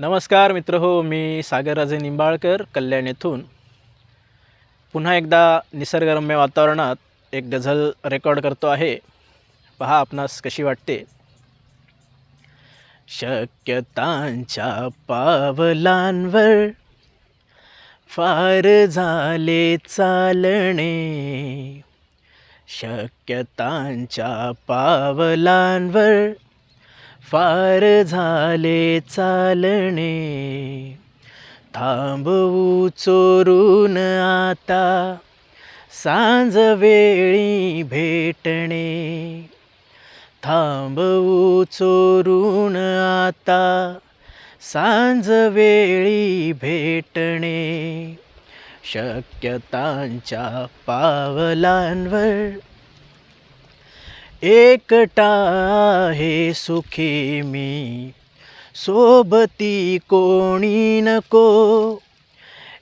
नमस्कार मित्र हो मी सागरराजे निंबाळकर कल्याण येथून. पुन्हा एकदा निसर्गरम्य वातावरणात एक गझल रेकॉर्ड करतो आहे. पहा आपणास कशी वाटते. शक्यतांच्या पावलांवर फार झाले चालणे. शक्यतांच्या पावलांवर फार झाले चालणे. थांबवू चोरून आता सांज वेळी भेटणे. थांबवू चोरून आता सांज वेळी भेटणे. शक्यतांच्या पावलांवर एकटा आहे सुखी मी. सोबती कोणी नको.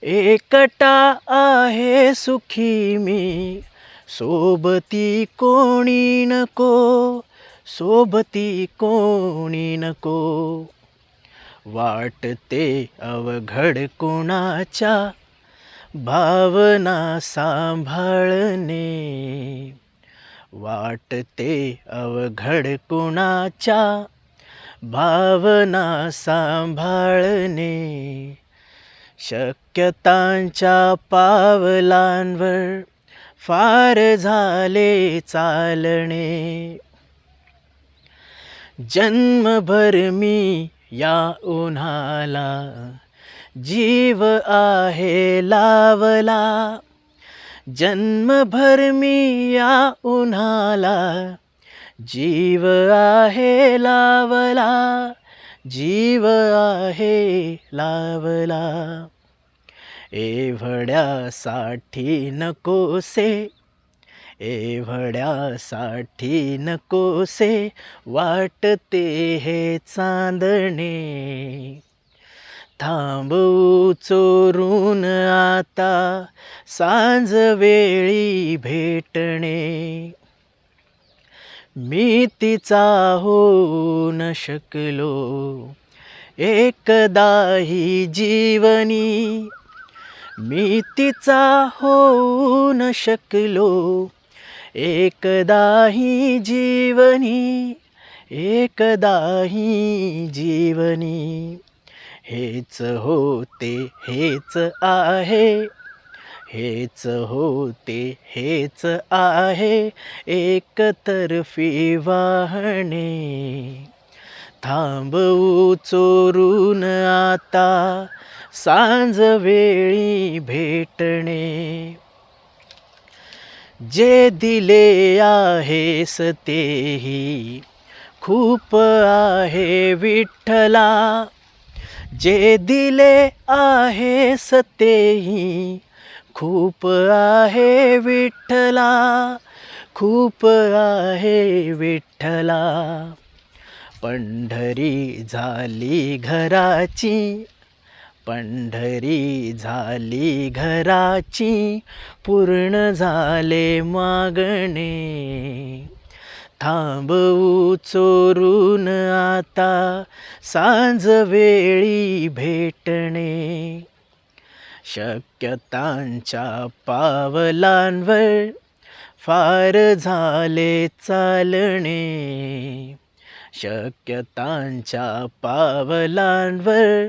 एकटा आहे सुखी मी. सोबती कोणी नको. सोबती कोणी नको. वाटते अवघड कोणाच्या भावना सांभाळणे. वाटते अवघड कुणाच्या भावना सांभाळणे. शक्यतांच्या पावलांवर फार झाले चालणे. जन्मभर मी या उन्हाला जीव आहे लावला. जन्मभर मी या उन्हाला जीव आहे लावला जीव आहे लावला. एवढ्यासाठी नकोसे एवढ्यासाठी नकोसे वाटते हे चांदणे. थांबवू चोरून आता सांज वेळी भेटणे. मी तिचा होऊ न शकलो. एकदाही जीवनी मी तिचा होऊ न शकलो. एकदाही जीवनी एकदाही जीवनी. हेच होते हेच आहे. हेच होते हेच आहे. एकतर्फी वाहणे. थांबवू चोरून आता सांज वेळी भेटणे. जे दिले आहेस तेही खूप आहे विठ्ठला. जे दिले आहेस तेही खूप आहे विठ्ठला खूप आहे विठ्ठला. पंढरी झाली घराची पंढरी झाली घराची पूर्ण झाले मागणे. थांबवू चोरून आता सांज वेळी भेटणे. शक्यतांच्या पावलांवर फार झाले चालणे. शक्यतांच्या पावलांवर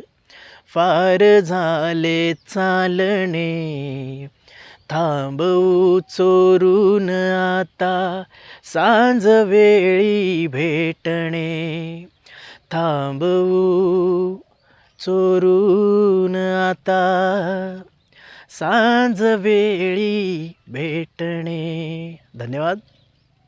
फार झाले चालणे. थांबवू चोरून आता सांज वेळी भेटणे. थांबवू चोरून आता. सांज वेळी भेटणे. धन्यवाद.